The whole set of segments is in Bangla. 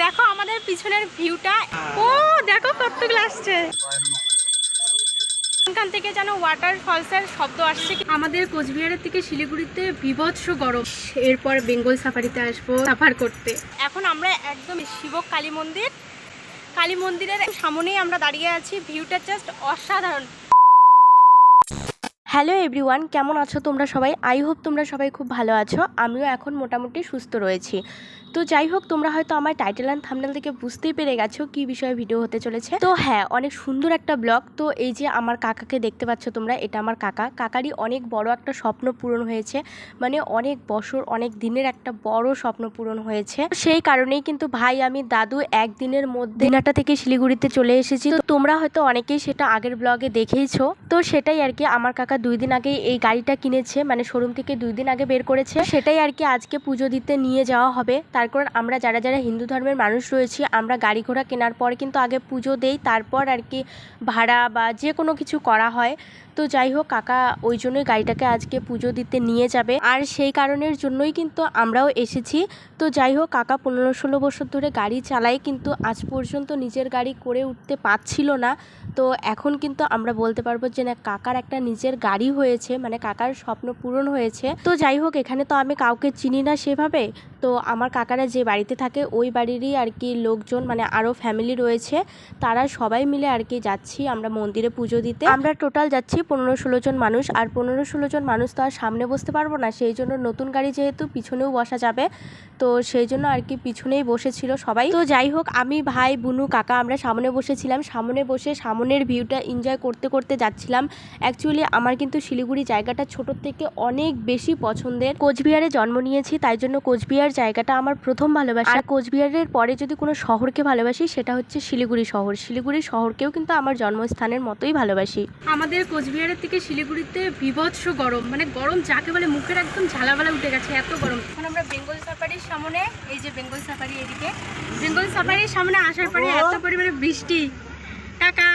দেখো আমাদের পিছনের ভিউটা ও, দেখো কতগুলো আসছে। এখান থেকে যেন ওয়াটার ফলসের শব্দ আসছে। আমাদের কোচবিহারের থেকে শিলিগুড়িতে বিভৎস গরম। এরপর বেঙ্গল সাফারিতে আসব সাফার করতে। এখন আমরা একদম শিবক কালী মন্দির। কালী মন্দিরের সামনেই আমরা দাঁড়িয়ে আছি। ভিউটা জাস্ট অসাধারণ। হ্যালো এভরিওয়ান কেমন আছো তোমরা সবাই? আই হোপ তোমরা সবাই খুব ভালো আছো। আমিও এখন মোটামুটি সুস্থ রয়েছি। তো যাই হোক, তোমরা হয়তো আমার টাইটেল অ্যান্ড থামনেল থেকে বুঝতেই পেরে গেছো কি বিষয়ে ভিডিও হতে চলেছে। তো হ্যাঁ অনেক সুন্দর একটা ব্লগ তো এই যে আমার কাকাকে দেখতে পাচ্ছ তোমরা, এটা আমার কাকা। কাকারই অনেক বড় একটা স্বপ্ন পূরণ হয়েছে। মানে অনেক বছর, অনেক দিনের একটা বড় স্বপ্ন পূরণ হয়েছে। সেই কারণেই কিন্তু ভাই, আমি দাদু একদিনের মধ্যে দিনাটা থেকে শিলিগুড়িতে চলে এসেছি। তো তোমরা হয়তো অনেকেই সেটা আগের ব্লগে দেখেইছো। তো সেটাই আর কি আমার কাকা দুই দিন আগে এই গাড়িটা কিনেছে। মানে শোরুম থেকে দুই দিন আগে বের করেছে। সেটাই আর কি আজকে পুজো দিতে নিয়ে যাওয়া হবে। তার কারণ আমরা যারা যারা হিন্দু ধর্মের মানুষ রয়েছি, আমরা গাড়ি ঘোড়া কেনার পর কিন্তু আগে পুজো দেই, তারপর আর কি ভাড়া বা যে কোনো কিছু করা হয়। তো যাই হোক, কাকা ওই জন্যই গাড়িটাকে আজকে পুজো দিতে নিয়ে যাবে। আর সেই কারণের জন্যই কিন্তু আমরাও এসেছি। তো যাই হোক, কাকা পনেরো ষোলো বছর ধরে গাড়ি চালায়, কিন্তু আজ পর্যন্ত নিজের গাড়ি করে উঠতে পারছিল না। তো এখন কিন্তু আমরা বলতে পারব যে না, কাকার একটা নিজের গাড়ি হয়েছে মানে কাকার স্বপ্ন পূরণ হয়েছে। তো যাই হোক, এখানে তো আমি কাউকে চিনি না সেভাবে। তো আমার কাকারা যে বাড়িতে থাকে, ওই বাড়িরই আর কি লোকজন মানে আরও ফ্যামিলি রয়েছে, তারা সবাই মিলে আর কি যাচ্ছি আমরা মন্দিরে পুজো দিতে। আমরা টোটাল যাচ্ছি পনেরো ষোলো জন মানুষ, আর পনেরো ষোলো জন মানুষ তো আর সামনে বসতে পারব না, সেই জন্য নতুন গাড়ি যেহেতু পিছনেও বসা যাবে, তো সেই জন্য আর কি পিছনেই বসেছিল সবাই। তো যাই হোক, আমি, ভাই, বুনু, কাকা আমরা সামনে বসেছিলাম, সামনে বসে সামনের ভিউটা এনজয় করতে করতে যাচ্ছিলাম। অ্যাকচুয়ালি আমার কিন্তু শিলিগুড়ি জায়গাটা ছোটোর থেকে অনেক বেশি পছন্দের। কোচবিহারে জন্ম নিয়েছি, তাই জন্য কোচবিহার জায়গাটা আমার প্রথম ভালোবাসা। আর কোচবিহারের পরে যদি কোনো শহরকে ভালোবাসি সেটা হচ্ছে শিলিগুড়ি শহর। শিলিগুড়ি শহরকেও কিন্তু আমার জন্মস্থানের মতোই ভালোবাসি। আমাদের কোচবিহারের থেকে শিলিগুড়িতে বিভৎস গরম। মানে গরম যাকে বলে মুখের একদম ঝালাবালা উঠে গেছে এত গরম। এখন আমরা বেঙ্গল সাফারির সামনে এই যে বেঙ্গল সাফারি এদিকে। বেঙ্গল সাফারির সামনে আসার পরে এত পরিমাণে বৃষ্টি। টাকা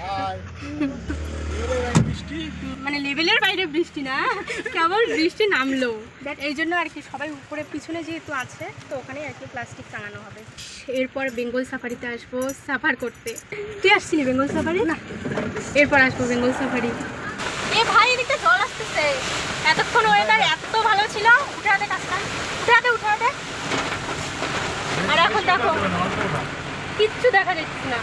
মানে লেভেলের বাইরে বৃষ্টি না কেবল বৃষ্টি নামলো। দ্যাট এই জন্য আর কি সবাই উপরে পিছনে যেহেতু আছে তো ওখানে আর কি প্লাস্টিক টাঙানো হবে। এরপর বেঙ্গল সাফারিতে আসব সাফার করতে। তুই আসছিলি বেঙ্গল সাফারি? না। এরপর আসব বেঙ্গল সাফারি। এ ভাই এদিকে জল আসতেছে। এতক্ষণ ওয়েদার এত ভালো ছিল উঠে হাতে কাজটা। উঠে হাতে উঠে হাতে। আর এখন দেখো কিচ্ছু দেখা যাচ্ছে না।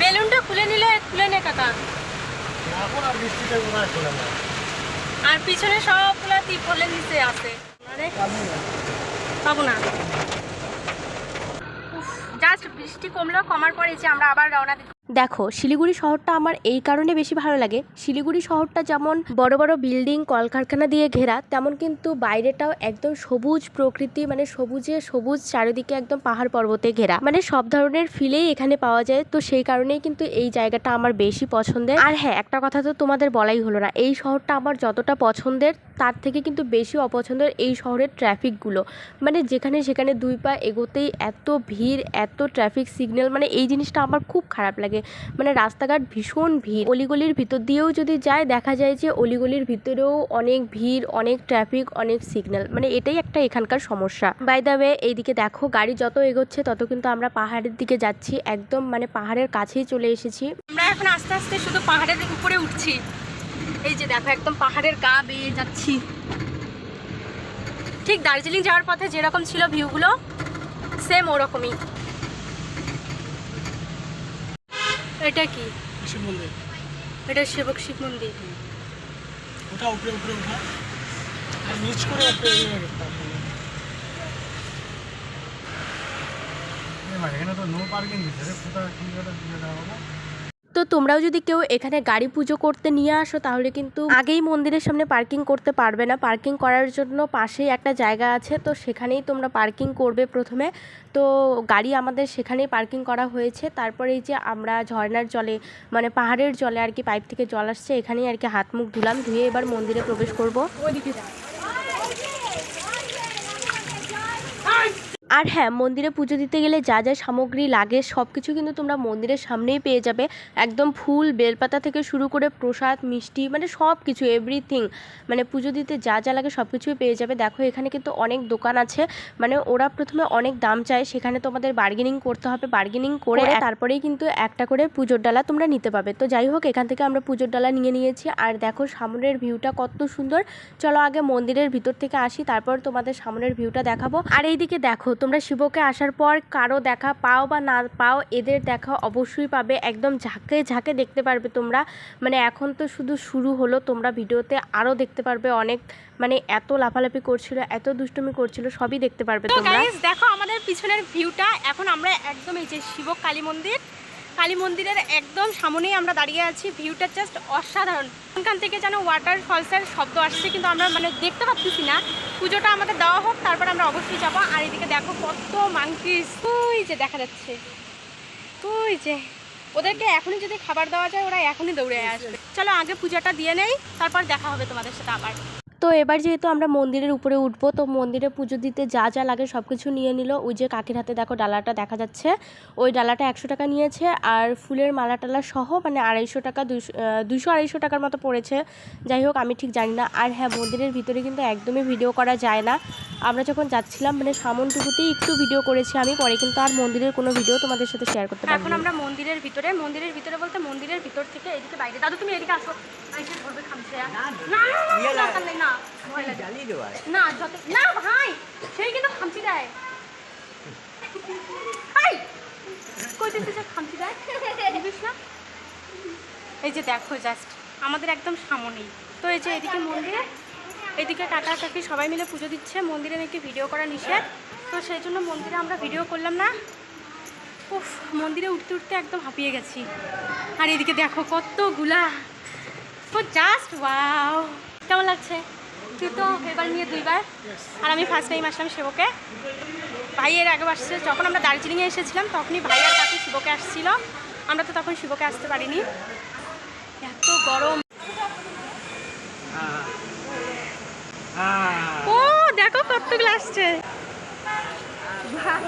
বেলুনটা খুলে নিলে খুলে নে কাকা। আর পিছনে সবগুলা টিপলের নিচে আছে। মানে পাবো না। জাস্ট বৃষ্টি কমলো কমার পরে যে আমরা আবার রওনা দিচ্ছি দেখো, শিলিগুড়ি শহরটা আমার এই কারণে বেশি ভালো লাগে। শিলিগুড়ি শহরটা যেমন বড় বড় বিল্ডিং, কলকারখানা দিয়ে ঘেরা, তেমন কিন্তু বাইরেটাও একদম সবুজ প্রকৃতি মানে সবুজে সবুজ চারিদিকে একদম পাহাড় পর্বতে ঘেরা। মানে সব ধরনের ফিলেই এখানে পাওয়া যায়, তো সেই কারণেই কিন্তু এই জায়গাটা আমার বেশি পছন্দের। আর হ্যাঁ একটা কথা তো তোমাদের বলাই হলো না, এই শহরটা আমার যতটা পছন্দের, তার থেকে কিন্তু বেশি অপছন্দের এই শহরের ট্রাফিকগুলো। মানে যেখানে সেখানে দুই পা এগোতেই এত ভিড়, এত ট্রাফিক সিগন্যাল মানে এই জিনিসটা আমার খুব খারাপ লাগে। মানে রাস্তাঘাট ভীষণ ভিড়। অলিগলির ভিতর দিয়েও যদি যায়, দেখা যায় যে অলিগলির ভিতরেও অনেক ভিড়, অনেক ট্রাফিক অনেক সিগন্যাল মানে এটাই একটা এখানকার সমস্যা। বাই দ্য ওয়ে এইদিকে দেখো, গাড়ি যত এগোচ্ছে, তত কিন্তু আমরা পাহাড়ের দিকে যাচ্ছি। একদম মানে পাহাড়ের কাছেই চলে এসেছি। আমরা এখন আস্তে আস্তে শুধু পাহাড়ের উপরে উঠছি। এই যে দেখো, একদম পাহাড়ের গা বেয়ে যাচ্ছি। ঠিক দার্জিলিং যাওয়ার পথে যেরকম ছিল ভিউগুলো সেম ওরকমই। এটা কি? শিব মন্দির। এটা সেবক শিব মন্দির। ওঠা উপরে উপরে ওঠা। আর নিচ করে উপরে ভাই, এখানে তো নো পার্কিং দিচ্ছে রে। কোথায় কি করে দিয়ে দেওয়া তো তোমরাও যদি কেউ এখানে গাড়ি পুজো করতে নিয়ে আসো, তাহলে কিন্তু আগেই মন্দিরের সামনে পার্কিং করতে পারবে না। পার্কিং করার জন্য পাশেই একটা জায়গা আছে, তো সেখানেই তোমরা পার্কিং করবে প্রথমে। তো গাড়ি আমাদের সেখানেই পার্কিং করা হয়েছে। তারপরে এই যে আমরা ঝর্ণার জলে মানে পাহাড়ের জলে আর কি পাইপ থেকে জল আসছে, এখানেই আর কি হাত মুখ ধুলাম, ধুয়ে এবার মন্দিরে প্রবেশ করব করব। আর হ্যাঁ মন্দিরে পুজো দিতে গেলে যা যা সামগ্রী লাগে সব কিছু কিন্তু তোমরা মন্দিরের সামনেই পেয়ে যাবে। একদম ফুল বেলপাতা থেকে শুরু করে প্রসাদ মিষ্টি মানে সব কিছু এভরিথিং মানে পুজো দিতে যা যা লাগে সব কিছুই পেয়ে যাবে। দেখো এখানে কিন্তু অনেক দোকান আছে মানে ওরা প্রথমে অনেক দাম চায় সেখানে তোমাদের বার্গেনিং করতে হবে। বার্গেনিং করে তারপরেই কিন্তু একটা করে পুজোর ডালা তোমরা নিতে পাবে। তো যাই হোক এখান থেকে আমরা পুজোর ডালা নিয়ে নিয়েছি। আর দেখো সামনের ভিউটা কত সুন্দর। চলো আগে মন্দিরের ভিতর থেকে আসি তারপর তোমাদের সামনের ভিউটা দেখাবো। আর এইদিকে দেখো তোমরা শিবকে আসার পর কারও দেখা পাও বা না পাও এদের দেখা অবশ্যই পাবে। একদম ঝাঁকে ঝাঁকে দেখতে পারবে তোমরা। মানে এখন তো শুধু শুরু হলো তোমরা ভিডিওতে আরও দেখতে পারবে অনেক। মানে এত লাফালাফি করছিল এত দুষ্টুমি করছিল সবই দেখতে পারবে তোমরা। দেখো আমাদের পিছনের ভিউটা এখন আমরা একদম এই যে শিব কালী মন্দির। কালী মন্দিরের একদম সামনেই আমরা দাঁড়িয়ে আছি। ভিউটা জাস্ট অসাধারণ। ওখান থেকে যেন ওয়াটার ফলসের শব্দ আসছে, কিন্তু আমরা মানে দেখতে পাচ্ছি না। পুজোটা আমাদের দেওয়া হোক, তারপর আমরা অবশ্যই যাব। আর এদিকে দেখো কত মাংকিস ওই যে দেখা যাচ্ছে। ওই যে। ওদেরকে এখনই যদি খাবার দেওয়া যায়, ওরা এখনই দৌড়ে আসবে। চলো আগে পূজাটা দিয়ে নেই, তারপর দেখা হবে তোমাদের সাথে আবার। তো এবার যেহেতু আমরা মন্দিরের উপরে উঠবো, তো মন্দিরে পুজো দিতে যা যা লাগে সব কিছু নিয়ে নিল। ওই যে কাকির হাতে দেখো ডালাটা দেখা যাচ্ছে। ওই ডালাটা একশো টাকা নিয়েছে আর ফুলের মালা টালা সহ মানে আড়াইশো টাকা দুশো দুশো আড়াইশো টাকার মতো পড়েছে। যাই হোক, আমি ঠিক জানি না। আর হ্যাঁ মন্দিরের ভিতরে কিন্তু একদমই ভিডিও করা যায় না। আমরা যখন যাচ্ছিলাম মানে সামনটুকুতেই একটু ভিডিও করেছি আমি পরে কিন্তু আর মন্দিরের কোনো ভিডিও তোমাদের সাথে শেয়ার করতে এখন আমরা মন্দিরের ভিতরে মন্দিরের ভিতরে বলতে মন্দিরের ভিতর থেকে এদিকে বাইরে দাদু তুমি এদিকে আসো। না না, না, না, দরকার নেই, না। ভয় লাগে। না যত না ভাই সেই কিন্তু খামচি দেয়। এই যে দেখো জাস্ট আমাদের একদম সামনেই। তো এই যে এদিকে মন্দিরে এদিকে কাকা কাকি সবাই মিলে পুজো দিচ্ছে, মন্দিরে নাকি ভিডিও করা নিষেধ। তো সেই জন্য মন্দিরে আমরা ভিডিও করলাম না। উফ, মন্দিরে উঠতে উঠতে একদম হাঁপিয়ে গেছি। আর এদিকে দেখো কতগুলা। ও জাস্ট ওয়াও কেমন লাগছে? তুই তো এবার নিয়ে দুইবার। আর আমি ফার্স্ট টাইম আসলাম শিবকে। ভাইয়ের আগে আসছে। যখন আমরা দার্জিলিংয়ে এসেছিলাম, তখনই ভাই আর কাকু শিবকে আসছিল। আমরা তো তখন শিবকে আসতে পারিনি। এত গরম। ও দেখো কতগুলো আসছে।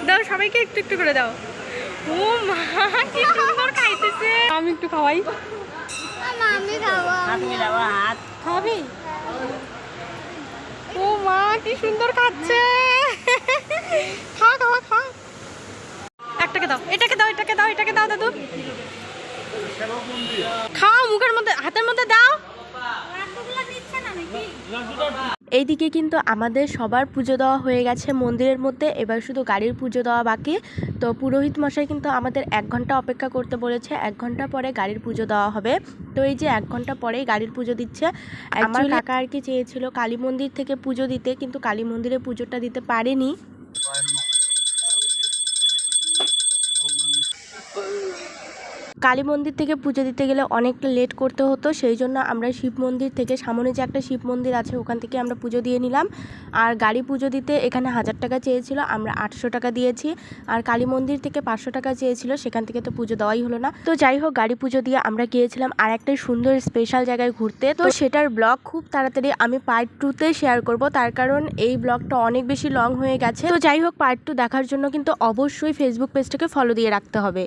দাও সবাইকে একটু একটু করে দাও। ও মা কি সুন্দর খাইতেছে। আমি একটু খাওয়াই। খাবি ও মা কি সুন্দর খাচ্ছে। খা খাওয়া খা একটাকে দাও এটাকে দাও এটাকে দাও এটাকে দাও দাদু। খাও মুখের মধ্যে হাতের মধ্যে দাও। এইদিকে কিন্তু আমাদের সবার পুজো দেওয়া হয়ে গেছে মন্দিরের মধ্যে এবার শুধু গাড়ির পুজো দেওয়া বাকি। তো পুরোহিত মশাই কিন্তু আমাদের এক ঘণ্টা অপেক্ষা করতে বলেছে এক ঘণ্টা পরে গাড়ির পুজো দেওয়া হবে। তো এই যে এক ঘণ্টা পরেই গাড়ির পুজো দিচ্ছে। আমার কাকা আর কি চেয়েছিল কালী মন্দির থেকে পুজো দিতে কিন্তু কালী মন্দিরে পুজোটা দিতে পারেনি। কালী মন্দির থেকে পুজো দিতে গেলে অনেকটা লেট করতে হতো, সেই জন্য আমরা শিব মন্দির থেকে সামনে যে একটা শিব মন্দির আছে ওখান থেকে আমরা পুজো দিয়ে নিলাম। আর গাড়ি পুজো দিতে এখানে হাজার টাকা চেয়েছিল, আমরা আটশো টাকা দিয়েছি। আর কালী মন্দির থেকে পাঁচশো টাকা চেয়েছিল, সেখান থেকে তো পুজো দেওয়াই হলো না। তো যাই হোক, গাড়ি পুজো দিয়ে আমরা গিয়েছিলাম আর একটা সুন্দর স্পেশাল জায়গায় ঘুরতে। তো সেটার ব্লগ খুব তাড়াতাড়ি আমি পার্ট টুতে শেয়ার করব, তার কারণ এই ব্লগটা অনেক বেশি লং হয়ে গেছে। তো যাই হোক পার্ট টু দেখার জন্য কিন্তু অবশ্যই ফেসবুক পেজটাকে ফলো দিয়ে রাখতে হবে।